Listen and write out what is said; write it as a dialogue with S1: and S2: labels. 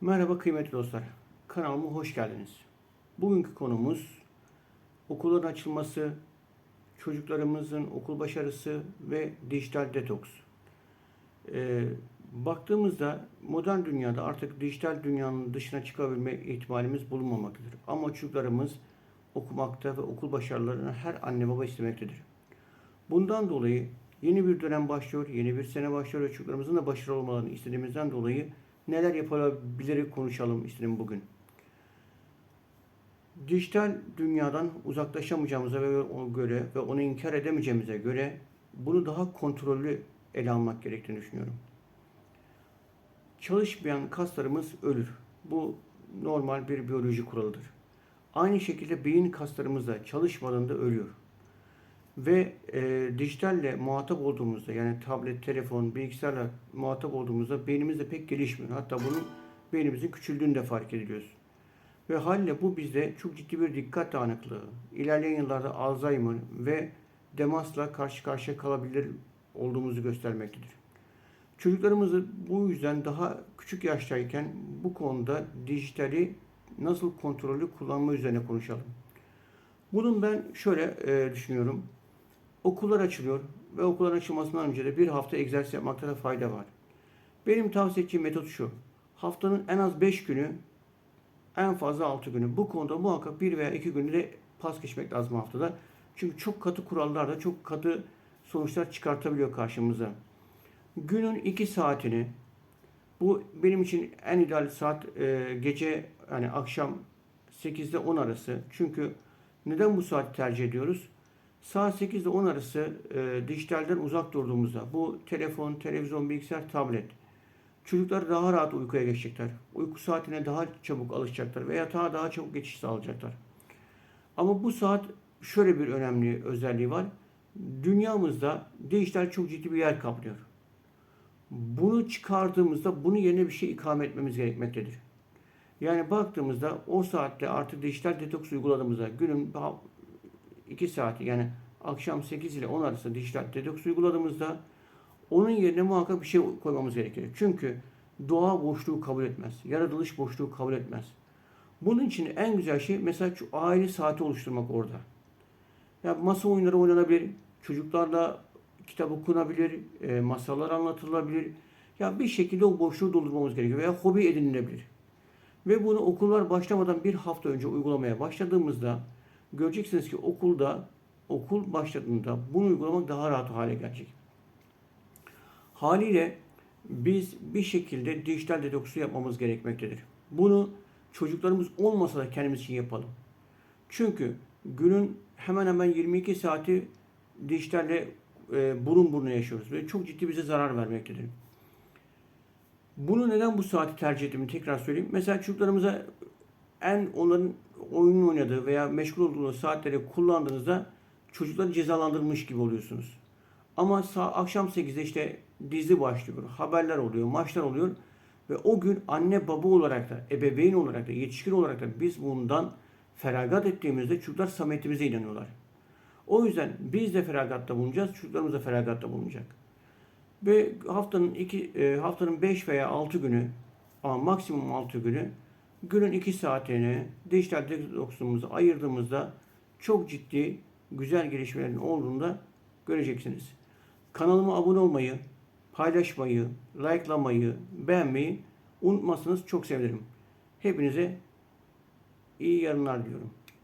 S1: Merhaba kıymetli dostlar. Kanalıma hoş geldiniz. Bugünkü konumuz okulların açılması, çocuklarımızın okul başarısı ve dijital detoks. Ee, baktığımızda modern dünyada artık dijital dünyanın dışına çıkabilme ihtimalimiz bulunmamaktadır. Ama çocuklarımız okumakta ve okul başarılarını her anne baba istemektedir. Bundan dolayı yeni bir dönem başlıyor, yeni bir sene başlıyor ve çocuklarımızın da başarılı olmalarını istediğimizden dolayı neler yapılabilir konuşalım istedim bugün. Dijital dünyadan uzaklaşamayacağımıza göre ve onu inkar edemeyeceğimize göre bunu daha kontrollü ele almak gerektiğini düşünüyorum. Çalışmayan kaslarımız ölür. Bu normal bir biyoloji kuralıdır. Aynı şekilde beyin kaslarımız da çalışmadığında ölüyor. Ve e, dijitalle muhatap olduğumuzda yani tablet, telefon, bilgisayarla muhatap olduğumuzda beynimiz de pek gelişmiyor. Hatta bunun beynimizin küçüldüğünü de fark ediyoruz. Ve haliyle bu bizde çok ciddi bir dikkat dağınıklığı, ilerleyen yıllarda Alzheimer ve demansla karşı karşıya kalabilir olduğumuzu göstermektedir. Çocuklarımızı bu yüzden daha küçük yaştayken bu konuda dijitali nasıl kontrollü kullanma üzerine konuşalım. Bunun ben şöyle e, düşünüyorum. Okullar açılıyor ve okulların açılmasından önce de bir hafta egzersiz yapmakta da fayda var. Benim tavsiye edeceğim metot şu. Haftanın en az 5 günü, en fazla 6 günü. Bu konuda muhakkak 1 veya 2 günü de pas geçmek lazım haftada. Çünkü çok katı kurallar da çok katı sonuçlar çıkartabiliyor karşımıza. Günün 2 saatini, bu benim için en ideal saat e, gece yani akşam 8 ile 10 arası. Çünkü neden bu saati tercih ediyoruz? Saat 8 ile 10 arası e, dijitalden uzak durduğumuzda bu telefon, televizyon, bilgisayar, tablet çocuklar daha rahat uykuya geçecekler. Uyku saatine daha çabuk alışacaklar ve yatağa daha çabuk geçiş sağlayacaklar. Ama bu saat şöyle bir önemli özelliği var. Dünyamızda dijital çok ciddi bir yer kaplıyor. Bunu çıkardığımızda bunun yerine bir şey ikame etmemiz gerekmektedir. Yani baktığımızda o saatte artık dijital detoks uyguladığımızda günün 2 saati yani akşam 8 ile 10 arası dijital detoks uyguladığımızda onun yerine muhakkak bir şey koymamız gerekir. Çünkü doğa boşluğu kabul etmez. Yaratılış boşluğu kabul etmez. Bunun için en güzel şey mesela şu aile saati oluşturmak orada. Ya masa oyunları oynanabilir, çocuklarla kitap okunabilir, e, masallar anlatılabilir. Ya bir şekilde o boşluğu doldurmamız gerekiyor veya hobi edinilebilir. Ve bunu okullar başlamadan bir hafta önce uygulamaya başladığımızda göreceksiniz ki okulda okul başladığında bunu uygulamak daha rahat hale gelecek. Haliyle biz bir şekilde dijital detoksu yapmamız gerekmektedir. Bunu çocuklarımız olmasa da kendimiz için yapalım. Çünkü günün hemen hemen 22 saati dijitalle e, burun buruna yaşıyoruz ve çok ciddi bize zarar vermektedir. Bunu neden bu saati tercih ettiğimi tekrar söyleyeyim. Mesela çocuklarımıza en onların oyun oynadığı veya meşgul olduğu saatleri kullandığınızda çocukları cezalandırmış gibi oluyorsunuz. Ama sağ, akşam 8'de işte dizi başlıyor, haberler oluyor, maçlar oluyor ve o gün anne baba olarak da, ebeveyn olarak da, yetişkin olarak da biz bundan feragat ettiğimizde çocuklar samimiyetimize inanıyorlar. O yüzden biz de feragatta bulunacağız, çocuklarımız da feragatta bulunacak. Ve haftanın iki e, haftanın 5 veya 6 günü ama maksimum 6 günü günün 2 saatini dijital detoksumuzu ayırdığımızda çok ciddi güzel gelişmelerin olduğunda göreceksiniz. Kanalıma abone olmayı, paylaşmayı, likelamayı, beğenmeyi unutmazsanız çok sevinirim. Hepinize iyi yarınlar diliyorum.